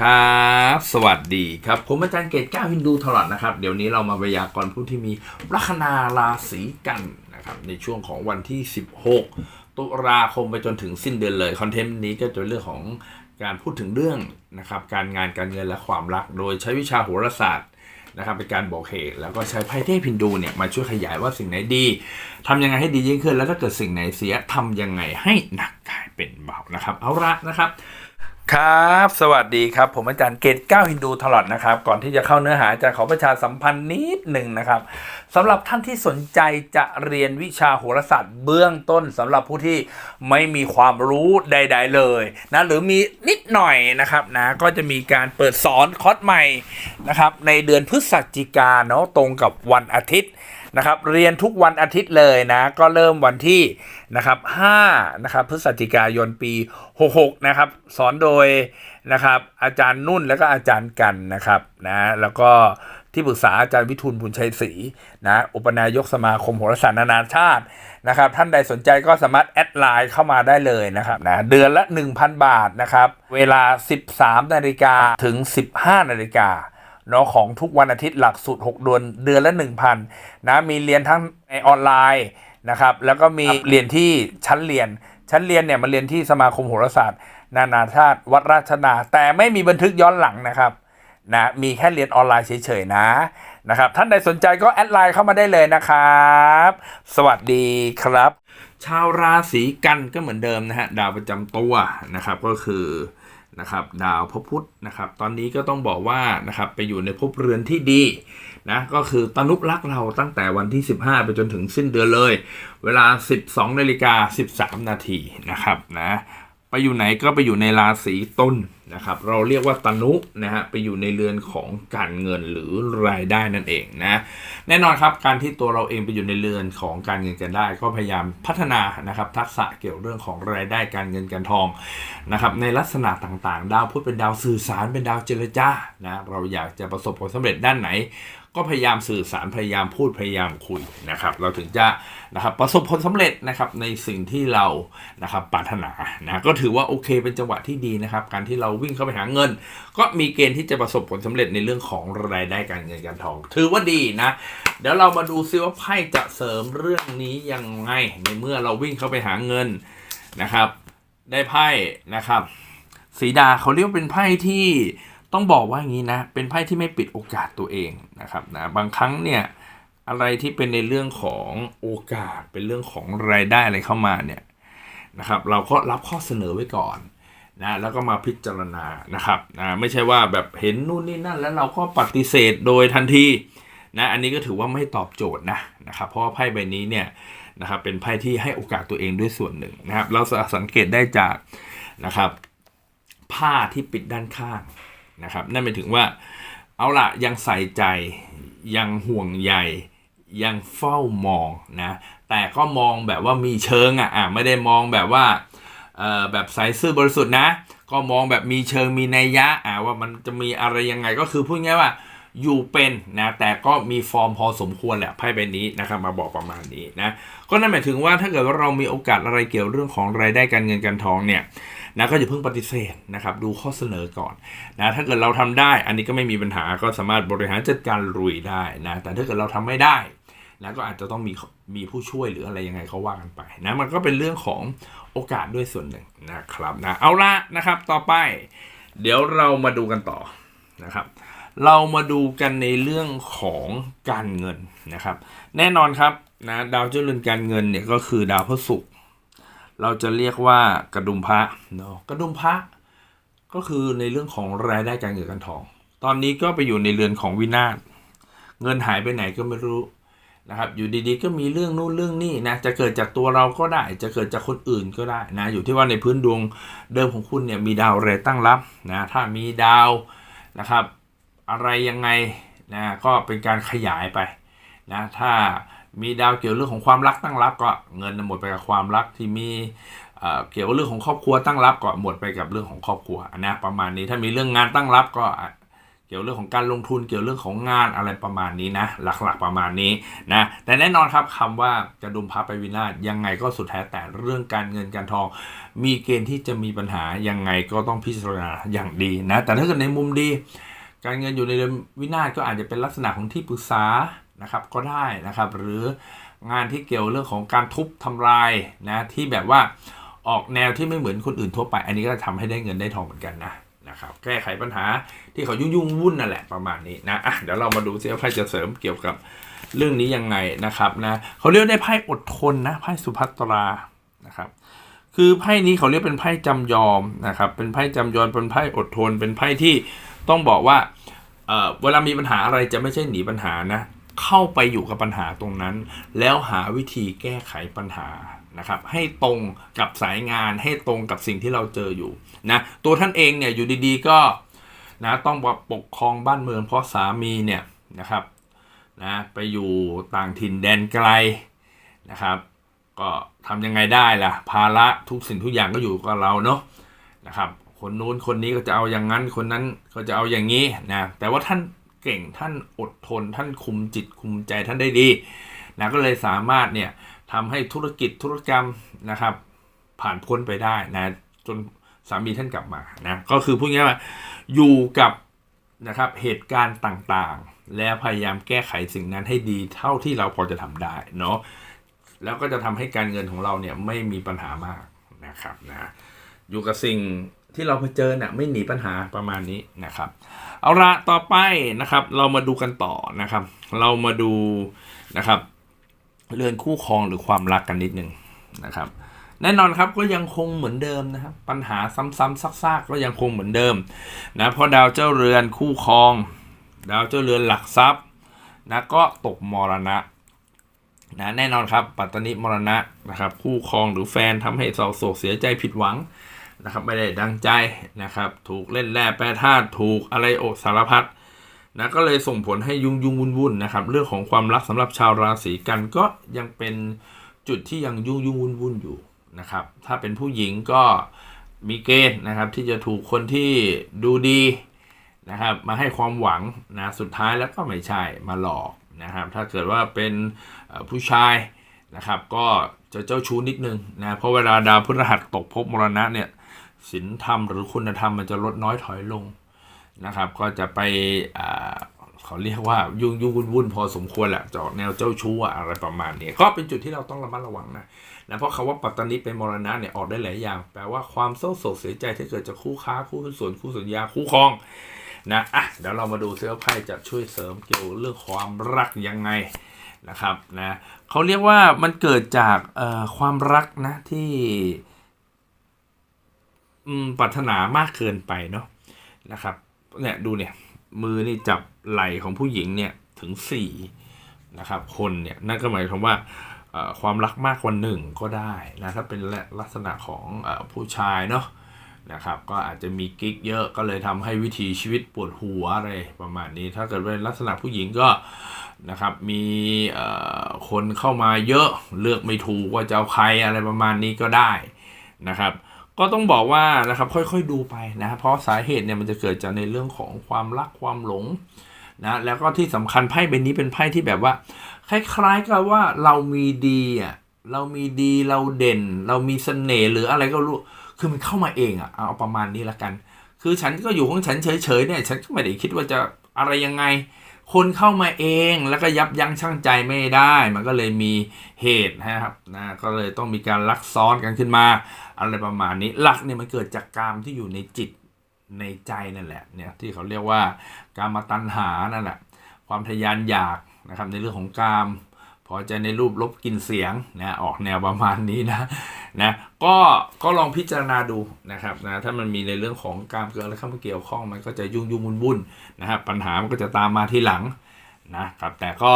ครับ สวัสดีครับ ผมอาจารย์เกตก้าฮินดูทลอดนะครับ เดี๋ยวนี้เรามาพยากรณ์ผู้ที่มีลัคนาราศีกันนะครับ ในช่วงของวันที่ 16 ตุลาคมไปจนถึงสิ้นเดือนเลย คอนเทนต์นี้ก็จะเป็นเรื่องของการพูดถึงเรื่องนะครับ การงานการเงินและความรัก โดยใช้วิชาโหราศาสตร์นะครับเป็นการบอกเหตุแล้วก็ใช้ไพ่เทพพินดูเนี่ยมาช่วยขยายว่าสิ่งไหนดีทำยังไงให้ดียิ่งขึ้น แล้วถ้าเกิดสิ่งไหนเสียทำยังไงให้หนักกลายเป็นเบานะครับ เอาละนะครับ ครับ สวัสดีครับ ผมอาจารย์เกตก้าฮินดูตลอดนะครับ ก่อนที่จะเข้าเนื้อหาจารย์ขอประชาสัมพันธ์นิดหนึ่งนะครับสำหรับท่านที่สนใจจะเรียนวิชาโหราศาสตร์เบื้องต้นสำหรับผู้ที่ไม่มีความรู้ใด ๆ เลยนะหรือมีนิดหน่อยนะครับนะก็จะมีการเปิดสอนคอร์สใหม่นะครับในเดือนพฤศจิกาเนาะตรงกับวันอาทิตย์ นะครับเรียนทุกวันอาทิตย์เลยนะ ก็เริ่มวันที่นะครับ5นะครับพฤศจิกายนปี 66 นะครับ สอนโดยนะครับอาจารย์นุ่นแล้วก็อาจารย์กันนะครับนะแล้วก็ที่ปรึกษาอาจารย์วิทูลบุญชัยศรีนะอุปนายกสมาคมโหราศาสตร์นานาชาตินะครับ ท่านใดสนใจก็สามารถแอดไลน์เข้ามาได้เลยนะครับนะเดือนละ 1,000 บาทนะครับ เวลา 13 นาฬิกาถึง 15 นาฬิกา เนาะของทุกวันอาทิตย์หลักสูตร6เดือนเดือนละ 1,000นะมีเรียนทั้งในออนไลน์นะครับแล้วก็มีเรียนที่ชั้นเรียน ชั้นเรียนเนี่ยมาเรียนที่สมาคมโหราศาสตร์ นานาชาติวัดราชนา แต่ไม่มีบันทึกย้อนหลังนะครับนะมีแค่เรียนออนไลน์เฉยๆนะนะครับท่านใดสนใจก็แอดไลน์เข้ามาได้เลยนะครับ สวัสดีครับ ชาวราศีกันก็เหมือนเดิมนะฮะดาวประจำตัวนะครับก็คือ นะครับดาวพระพุธนะครับตอนนี้ก็ต้องบอกว่านะครับไปอยู่ในภพเรือนที่ดีนะก็คือตนุรักเราตั้งแต่วันที่ 15 ไปจนถึงสิ้นเดือนเลย เวลา 12นาฬิกา13 นาทีนะครับนะไปอยู่ไหนก็ไปอยู่ในราศีต้น นะครับ เราเรียกว่าตนุนะฮะไปอยู่ในเรือนของการเงินหรือรายได้นั่นเองนะแน่นอนครับการที่ตัวเราเองไปอยู่ในเรือนของการเงินกันได้ ก็พยายามพัฒนานะครับทักษะเกี่ยวเรื่องของรายได้การเงินการทองนะครับในลักษณะต่างๆ ดาวพุธเป็นดาวสื่อสารเป็นดาวเจรจานะเราอยากจะประสบผลสำเร็จด้านไหนก็พยายามสื่อสารพยายามพูดพยายามคุยนะครับ เราถึงจะนะครับประสบผลสำเร็จนะครับในสิ่งที่เรานะครับปรารถนานะก็ถือว่าโอเคเป็นจังหวะที่ดีนะครับ การที่เราวิ่งเข้าไปหาเงิน ก็มีเกณฑ์ที่จะประสบผลสำเร็จในเรื่องของรายได้การเงินการทอง ถือว่าดีนะ เดี๋ยวเรามาดูซิว่าไพ่จะเสริมเรื่องนี้ยังไงในเมื่อเราวิ่งเข้าไปหาเงินนะครับ ได้ไพ่นะครับ สีดาเขาเรียกเป็นไพ่ที่ต้องบอกว่าอย่างนี้นะ เป็นไพ่ที่ไม่ปิดโอกาสตัวเองนะครับนะบางครั้งเนี่ยอะไรที่เป็นในเรื่องของโอกาสเป็นเรื่องของรายได้อะไรเข้ามาเนี่ยนะครับ เราก็รับข้อเสนอไว้ก่อน นะแล้วก็มาพิจารณานะครับนะไม่ใช่ว่าแบบเห็นนู่นนี่นั่น แล้วเราก็ปฏิเสธโดยทันทีนะอันนี้ก็ถือว่าไม่ตอบโจทย์นะนะครับเพราะว่าไพ่ใบนี้เนี่ยนะครับเป็นไพ่ที่ให้โอกาสตัวเองด้วยส่วนหนึ่งนะครับเราสังเกตได้จากนะครับผ้าที่ปิดด้านข้างนะครับนั่นหมายถึงว่าเอาละยังใส่ใจยังห่วงใยยังเฝ้ามองนะแต่ก็มองแบบว่ามีเชิงอะอะไม่ได้มองแบบว่า แบบใสซื่อบริสุทธิ์นะ ก็มองแบบมีเชิงมีนัยยะอะว่ามันจะมีอะไรยังไงก็คือพูดง่ายว่าอยู่เป็นนะแต่ก็มีฟอร์มพอสมควรแหละไพ่ใบนี้นะครับมาบอกประมาณนี้นะก็นั่นหมายถึงว่าถ้าเกิดว่าเรามีโอกาสอะไรเกี่ยวเรื่องของรายได้การเงินการทองเนี่ยนะก็อย่าเพิ่งปฏิเสธนะครับดูข้อเสนอก่อนนะถ้าเกิดเราทำได้ อันนี้ก็ไม่มีปัญหาก็สามารถบริหารจัดการลุยได้นะแต่ถ้าเกิดเราทำไม่ได้นะก็อาจจะต้องมีมีผู้ช่วยหรืออะไรยังไงเขาว่ากันไปนะมันก็เป็นเรื่องของ โอกาสด้วยส่วนหนึ่งนะครับนะเอาละนะครับต่อไป เดี๋ยวเรามาดูกันต่อนะครับ เรามาดูกันในเรื่องของการเงินนะครับ แน่นอนครับนะดาวเจ้าเรือนการเงินเนี่ยก็คือดาวพฤศุกร์เราจะเรียกว่ากระดุมพระเนาะกระดุมพระก็คือในเรื่องของรายได้การเงินการทอง ตอนนี้ก็ไปอยู่ในเรือนของวินาศเงินหายไปไหนก็ไม่รู้ นะครับอยู่ดีๆก็มีเรื่องนู่นเรื่องนี่นะจะเกิดจากตัวเราก็ได้ จะเกิดจากคนอื่นก็ได้นะอยู่ที่ว่าในพื้นดวงเดิมของคุณเนี่ยมีดาวอะไรตั้งรับนะถ้ามีดาวนะครับ อะไรยังไงนะก็เป็นการขยายไปนะถ้ามีดาวเกี่ยวเรื่องของความรักตั้งรับก็เงินหมดไปกับความรักที่มีเอ่อเกี่ยวกับเรื่องของครอบครัวตั้งรับก็หมดไปกับเรื่องของครอบครัวนะประมาณนี้ถ้ามีเรื่องงานตั้งรับก็ เกี่ยวเรื่องของการลงทุนเกี่ยวเรื่องของงานอะไรประมาณนี้นะ หลักๆประมาณนี้นะแต่แน่นอนครับคำว่าจะดุมพระไปวินาศยังไงก็สุดแท้แต่เรื่องการเงินการทอง มีเกณฑ์ที่จะมีปัญหายังไงก็ต้องพิจารณาอย่างดีนะแต่ถ้าเกิดในมุมดี การเงินอยู่ในเดือนวินาศก็อาจจะเป็นลักษณะของที่ปรึกษานะครับก็ได้นะครับหรืองานที่เกี่ยวเรื่องของการทุบทำลายนะที่แบบว่าออกแนวที่ไม่เหมือนคนอื่นทั่วไป อันนี้ก็ทำให้ได้เงินได้ทองเหมือนกันนะ นะครับแก้ไขปัญหาที่เขายุ่งยุ่งวุ่นนั่นแหละประมาณนี้นะอะเดี๋ยวเรามาดูซิว่าไพ่จะเสริมเกี่ยวกับเรื่องนี้ยังไงนะครับนะเขาเรียกได้ไพ่อดทนนะไพ่สุภัตรานะครับคือไพ่นี้เขาเรียกเป็นไพ่จำยอมนะครับเป็นไพ่จำยอมเป็นไพ่อดทน เป็นไพ่ที่ต้องบอกว่าเอ่อเวลามีปัญหาอะไรจะไม่ใช่หนีปัญหานะเข้าไปอยู่กับปัญหาตรงนั้น แล้วหาวิธีแก้ไขปัญหา นะครับให้ตรงกับสายงานให้ตรงกับสิ่งที่เราเจออยู่นะตัวท่านเองเนี่ยอยู่ดีๆก็นะต้องปกครองบ้านเมืองเพราะสามีเนี่ยนะครับนะไปอยู่ต่างถิ่นแดนไกลนะครับก็ทำยังไงได้ล่ะภาระทุกสิ่งทุกอย่างก็อยู่กับเราเนาะนะครับคนนู้นคนนี้ก็จะเอาอย่างนั้นคนนั้นก็จะเอาอย่างนี้นะแต่ว่าท่านเก่งท่านอดทนท่านคุมจิตคุมใจท่านได้ดีนะก็เลยสามารถเนี่ย ทำให้ธุรกิจธุรกรรมนะครับ ผ่านพ้นไปได้นะจนสามีท่านกลับมานะก็คือพูดง่ายๆว่าอยู่กับนะครับเหตุการณ์ต่างๆ แล้วพยายามแก้ไขสิ่งนั้นให้ดีเท่าที่เราพอจะทำได้เนาะแล้วก็จะทำให้การเงินของเราเนี่ยไม่มีปัญหามากนะครับนะอยู่กับสิ่งที่เราเผชิญน่ะไม่หนีปัญหาประมาณนี้นะครับ เอาละต่อไปนะครับ เรามาดูกันต่อนะครับ เรามาดูนะครับ เรืองคู่ครองหรือความรักกันนิดนึงนะครับ แน่นอนครับก็ยังคงเหมือนเดิมนะครับ ปัญหาซ้ำๆซากๆ ก็ยังคงเหมือนเดิมนะเพราะดาวเจ้าเรือนคู่ครอง ดาวเจ้าเรือนหลักทรัพย์นะก็ตกมรณะนะแน่นอนครับ ปัตตานิมรณะนะครับ คู่ครองหรือแฟนทำให้เศร้าโศกเสียใจผิดหวังนะครับ ไม่ได้ดังใจนะครับ ถูกเล่นแร่แปรธาตุถูกอะไรโอสารพัด นะก็เลยส่งผลให้ยุ่งยุ่งวุ่นวุ่นนะครับ เรื่องของความรักสำหรับชาวราศีกันก็ยังเป็นจุดที่ยังยุ่งยุ่งวุ่นวุ่นอยู่นะครับ ถ้าเป็นผู้หญิงก็มีเกณฑ์นะครับที่จะถูกคนที่ดูดีนะครับ มาให้ความหวังนะสุดท้ายแล้วก็ไม่ใช่มาหลอกนะครับ ถ้าเกิดว่าเป็นผู้ชายนะครับ ก็จะเจ้าชู้นิดนึงนะเพราะเวลาดาวพฤหัสตกภพมรณะเนี่ยศีลธรรมหรือคุณธรรมมันจะลดน้อยถอยลง นะครับ ก็จะไปเขาเรียกว่ายุ่งยุ่งวุ่นวุ่นพอสมควรแหละจะอกแนวเจ้าชู้อะไรประมาณนี้ก็เป็นจุดที่เราต้องระมัดระวังนะนะเพราะคำว่าปัตตานิเป็นมรณะเนี่ยออกได้หลายอย่าง แปลว่าความเศร้าโศกเสียใจที่เกิดจากคู่ค้าคู่หุ้นส่วนคู่สัญญาคู่ครองนะอะเดี๋ยวเรามาดูเสื้อไพ่จะช่วยเสริมเกี่ยวเรื่องความรักยังไงนะครับนะเขาเรียกว่ามันเกิดจากความรักนะที่ปรารถนามากเกินไปเนาะนะครับ เนี่ยดูเนี่ยมือนี่จับไหล่ของผู้หญิงเนี่ยถึงสี่นะครับคนเนี่ยนั่นก็หมายความว่าความรักมากกว่าหนึ่งก็ได้นะถ้าเป็นลักษณะของอผู้ชายเนาะนะครับก็อาจจะมีกิ๊กเยอะก็เลยทำให้วิถีชีวิตปวดหัวอะไรประมาณนี้ ถ้าเกิดเป็นลักษณะผู้หญิงก็นะครับมีคนเข้ามาเยอะเลือกไม่ถูกว่าจะเอาใครอะไรประมาณนี้ก็ได้นะครับ ก็ต้องบอกว่านะครับค่อยๆดูไปนะเพราะสาเหตุเนี่ยมันจะเกิดจากในเรื่องของความรักความหลงนะแล้วก็ที่สำคัญไพ่ใบนี้เป็นไพ่ที่แบบว่า คล้ายๆกับว่าเรามีดีอะเรามีดีเราเด่น เรามีเสน่ห์หรืออะไรก็รู้คือมันเข้ามาเองอะเอาประมาณนี้ละกัน คือฉันก็อยู่ของฉันเฉยๆเนี่ยฉันก็ไม่ได้คิดว่าจะอะไรยังไง คนเข้ามาเองแล้วก็ยับยั้งชั่งใจไม่ได้ มันก็เลยมีเหตุนะครับนะก็เลยต้องมีการลักซ้อนกันขึ้นมา อะไรประมาณนี้หลักเนี่ยมันเกิดจากกามที่อยู่ในจิตในใจนั่นแหละเนี่ยที่เขาเรียกว่าการมาตัณหานั่นแหละความทยานอยากนะครับในเรื่องของกามพอใจในรูปลบกินเสียงนะออกแนวประมาณนี้นะนะก็ก็ลองพิจารณาดูนะครับนะถ้ามันมีในเรื่องของการเกิดอะไรเข้ามาเกี่ยวข้องมันก็จะยุ่งยุ่งวุ่นวุ่นนะครับปัญหามันก็จะตามมาทีหลังนะครับแต่ก็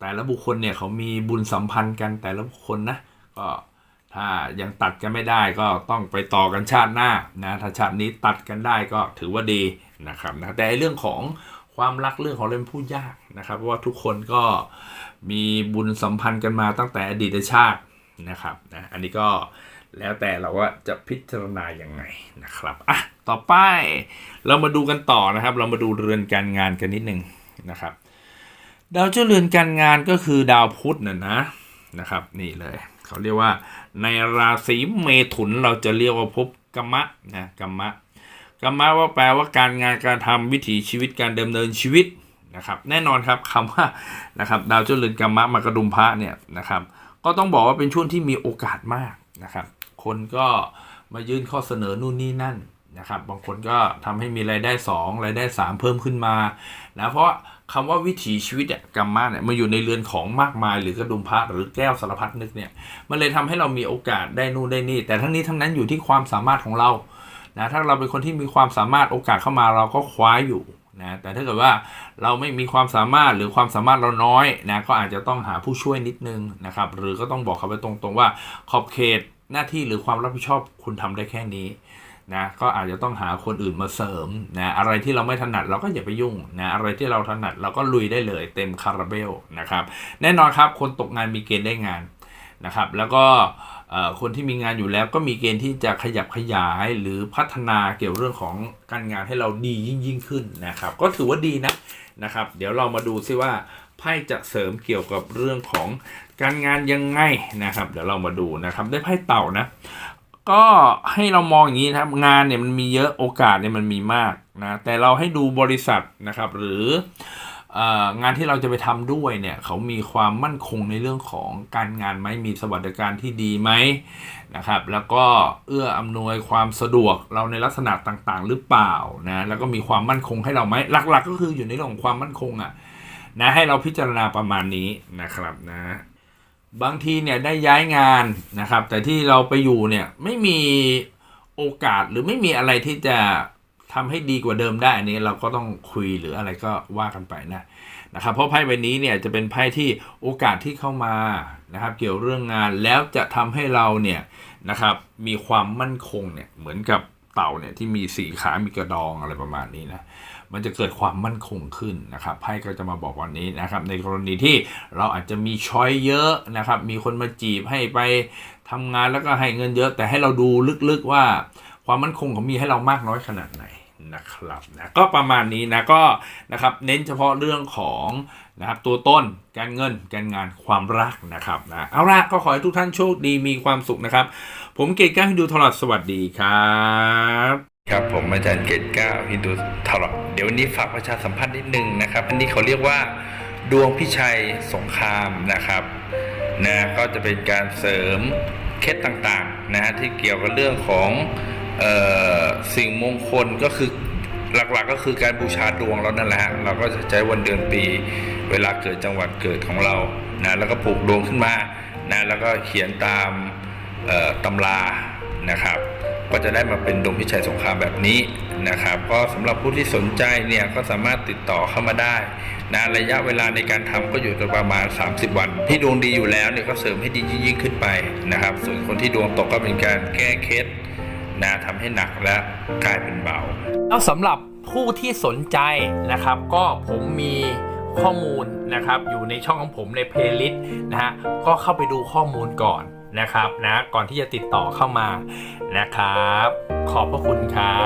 แต่ละบุคคลเนี่ยเขามีบุญสัมพันธ์กันแต่ละบุคคลนะก็ ถ้ายังตัดกันไม่ได้ก็ต้องไปต่อกันชาติหน้านะถ้าชาตินี้ตัดกันได้ก็ถือว่าดีนะครับนะแต่ไอเรื่องของความรักเรื่องของเรื่องผู้ยากนะครับเพราะว่าทุกคนก็มีบุญสัมพันธ์กันมาตั้งแต่อดีตชาตินะครับนะอันนี้ก็แล้วแต่เราว่าจะพิจารณาอย่างไงนะครับอะต่อไปเรามาดูกันต่อนะครับ เรามาดูเรือนการงานกันนิดนึงนะครับ ดาวเจ้าเรือนการงานก็คือดาวพุธน่ะนะนะครับ นี่เลย เขาเรียกว่า ในราศีเมถุนเราจะเรียกว่าภพกรรมะนะกรรมะกรรมะว่าแปลว่าการงานการทำวิถีชีวิตการดำเนินชีวิตนะครับ แน่นอนครับคำว่านะครับดาวเจ้าเรือนกรรมะมากระดุมพระเนี่ยนะครับ ก็ต้องบอกว่าเป็นช่วงที่มีโอกาสมากนะครับ คนก็มายื่นข้อเสนอนู่นนี่นั่นนะครับ บางคนก็ทำให้มีรายได้ 2 รายได้ 3 เพิ่มขึ้นมานะเพราะ คำว่าวิถีชีวิตเนี่ยกรรมะเนี่ยมาอยู่ในเรือนของมากมาย หรือกระดุมพระหรือแก้วสารพัดนึกเนี่ยมันเลยทำให้เรามีโอกาสได้นู่นได้นี่ แต่ทั้งนี้ทั้งนั้นอยู่ที่ความสามารถของเรานะถ้าเราเป็นคนที่มีความสามารถโอกาสเข้ามาเราก็คว้าอยู่นะแต่ถ้าเกิดว่าเราไม่มีความสามารถหรือความสามารถเราน้อยนะก็อาจจะต้องหาผู้ช่วยนิดนึงนะครับหรือก็ต้องบอกเขาไปตรงๆว่าขอบเขตหน้าที่หรือความรับผิดชอบคุณทำได้แค่นี้ นะก็อาจจะต้องหาคนอื่นมาเสริมนะอะไรที่เราไม่ถนัดเราก็อย่าไปยุ่งนะอะไรที่เราถนัดเราก็ลุยได้เลยเต็มคาราเบลนะครับแน่นอนครับคนตกงานมีเกณฑ์ได้งานนะครับแล้วก็คนที่มีงานอยู่แล้วก็มีเกณฑ์ที่จะขยับขยายหรือพัฒนาเกี่ยวเรื่องของการงานให้เราดียิ่งยิ่งขึ้นนะครับก็ถือว่าดีนะนะครับ เดี๋ยวเรามาดูซิว่าไพ่จะเสริมเกี่ยวกับเรื่องของการงานยังไงนะครับ เดี๋ยวเรามาดูนะครับได้ไพ่เต่านะ ก็ให้เรามองอย่างนี้นะครับงานเนี่ยมันมีเยอะโอกาสเนี่ยมันมีมากนะแต่เราให้ดูบริษัทนะครับ หรืองานที่เราจะไปทำด้วยเนี่ยเขามีความมั่นคงในเรื่องของการงานไหมมีสวัสดิการที่ดีไหมนะครับ แล้วก็เอื้ออำนวยความสะดวกเราในลักษณะต่างๆ หรือเปล่านะแล้วก็มีความมั่นคงให้เราไหมหลัก ๆ ก็คืออยู่ในเรื่องของความมั่นคงอะ่ะนะให้เราพิจารณาประมาณนี้นะครับนะ บางทีเนี่ยได้ย้ายงานนะครับ แต่ที่เราไปอยู่เนี่ยไม่มีโอกาสหรือไม่มีอะไรที่จะทำให้ดีกว่าเดิมได้อันนี้เราก็ต้องคุยหรืออะไรก็ว่ากันไปนะนะครับ เพราะไพ่ใบนี้เนี่ยจะเป็นไพ่ที่โอกาสที่เข้ามานะครับ เกี่ยวเรื่องงานแล้วจะทำให้เราเนี่ยนะครับ มีความมั่นคงเนี่ยเหมือนกับเต่าเนี่ยที่มีสีขา มีกระดองอะไรประมาณนี้นะ มันจะเกิดความมั่นคงขึ้นนะครับไพ่ก็จะมาบอกวันนี้นะครับในกรณีที่เราอาจจะมีช้อยเยอะนะครับมีคนมาจีบให้ไปทำงานแล้วก็ให้เงินเยอะ แต่ให้เราดูลึกๆว่า ความมั่นคงเขามีให้เรามากน้อยขนาดไหนนะครับนะก็ประมาณนี้นะก็นะครับเน้นเฉพาะเรื่องของนะครับตัวต้นการเงินการงานความรักนะครับนะเอาละก็ขอให้ทุกท่านโชคดีมีความสุขนะครับ ผมเกตก้าฮินดูทลอดสวัสดีครับ ครับผมอาจารย์เกตก้าฮินดูทลอด ดี๋ยววันนี้ฝากประชาสัมพันธ์นิดนึงนะครับ อันนี้เขาเรียกว่า ดวงพิชัยสงครามนะครับนะก็จะเป็นการเสริมเคล็ดต่างๆนะฮะที่เกี่ยวกับเรื่องของออสิ่งมงคลก็คือหลักๆก็คือการบูชาดวงเรานั่นแหละเราก็จะใช้วันเดือนปี เวลาเกิดจังหวัดเกิดของเรานะแล้วก็ปลูกดวงขึ้นมานะแล้วก็เขียนตามตำรานะครับ ก็จะได้มาเป็นดวงพิชัยสงครามแบบนี้ นะครับ ก็สำหรับผู้ที่สนใจเนี่ยก็สามารถติดต่อเข้ามาได้นะระยะเวลาในการทำก็อยู่ประมาณ 30 วัน ที่ดวงดีอยู่แล้วเนี่ยก็เสริมให้ดียิ่งขึ้นไปนะครับ ส่วนคนที่ดวงตกก็เป็นการแก้เคล็ดนะทำให้หนักและกลายเป็นเบาแล้วสำหรับผู้ที่สนใจนะครับ ก็ผมมีข้อมูลนะครับ อยู่ในช่องของผมในเพลย์ลิสต์นะฮะก็เข้าไปดูข้อมูลก่อนนะครับนะก่อนที่จะติดต่อเข้ามานะครับ ขอบพระคุณครับ